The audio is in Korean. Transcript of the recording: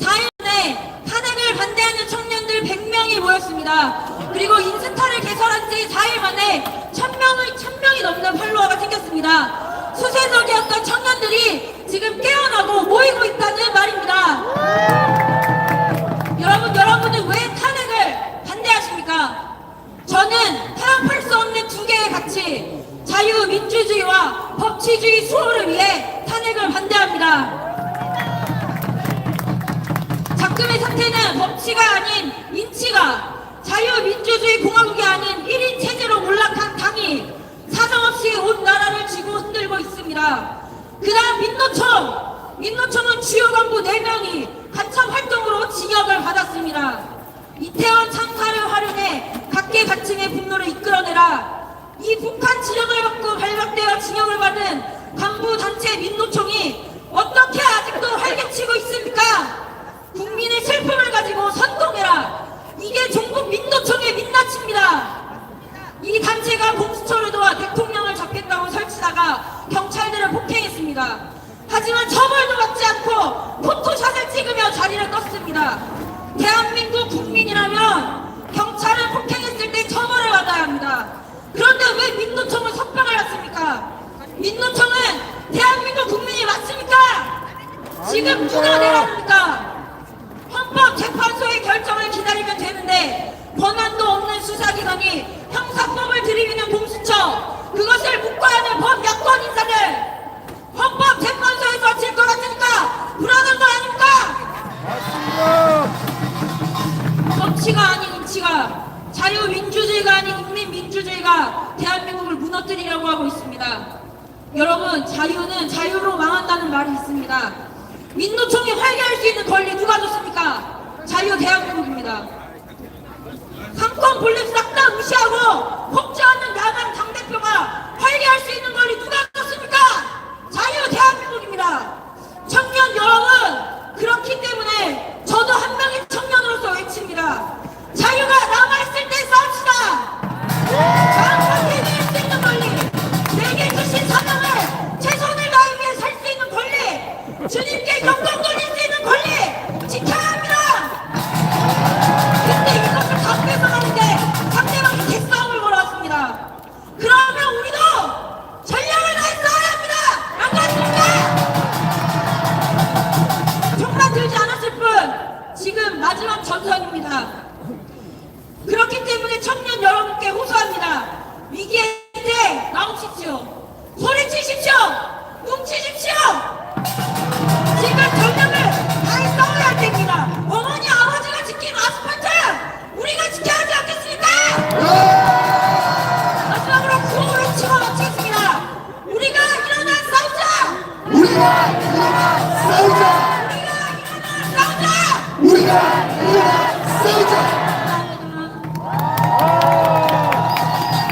4일에 탄핵을 반대하는 청년들 100명이 모였습니다. 그리고 인스타를 개설한 지 4일 만에 1000명이, 1000명이 넘는 팔로워가 생겼습니다. 수세적이었던 청년들이 지금 깨어나고 모이고 있다는 말입니다. 여러분, 여러분은 왜 탄핵을 반대하십니까? 저는 타협할 수 없는 두 개의 가치, 자유민주주의와 법치주의 수호를 위해 법치가 아닌 인치가 자유민주주의 공화국이 아닌 1인 체제로 몰락한 당이 사정없이 온 나라를 쥐고 흔들고 있습니다. 그 다음 민노총! 민노총은 주요 간부 4명이 간첩 활동으로 징역을 받았습니다. 이태원 참사를 활용해 각계 각층의 분노를 이끌어내라. 이 북한 지령을 받고 발각되어 징역을 받은 간부 단체 민노총이 어떻게 아직도 활개치고 있습니까? 국민의 슬픔을 가지고 선동해라. 이게 종북 민노총의 민낯입니다. 이 단체가 공수처를 도와 대통령을 잡겠다고 설치다가 경찰들을 폭행했습니다. 하지만 처벌도 받지 않고 포토샷을 찍으며 자리를 떴습니다. 대한민국 국민이라면 경찰을 폭행했을 때 처벌을 받아야 합니다. 그런데 왜 민노총을 석방을 했습니까? 민노총은 대한민국 국민이 맞습니까? 지금 누가 내랍니까? 헌법재판소의 결정을 기다리면 되는데 권한도 없는 수사기관이 형사법을 인민민주주의가 대한민국을 무너뜨리려고 하고 있습니다. 여러분 자유는 자유로 망한다는 말이 있습니다. 민노총이 활개할 수 있는 권리 누가 줬습니까? 자유 대한민국입니다. 상권 분립 싹 다 무시하고 폭주 않는 야당 당대표가 활개할 수 있는 권리 누가 줬습니까? 자유 대한민국입니다. 청년 여러분 그렇기 때문에 저도 한 마지막 전선입니다. 그렇기 때문에 청년 여러분께 호소합니다. 위기의 때 나오십시오. 소리치십시오. 뭉치십시오. 지금 전력을 다해 싸워야 할 때입니다. 어머니 아버지가 지킨 아스팔트 우리가 지켜야 하지 않겠습니까? 마지막으로 구호로 치고 마치겠습니다. 우리가 일어나 싸우자. 우리가 일어나 싸우자! 우리가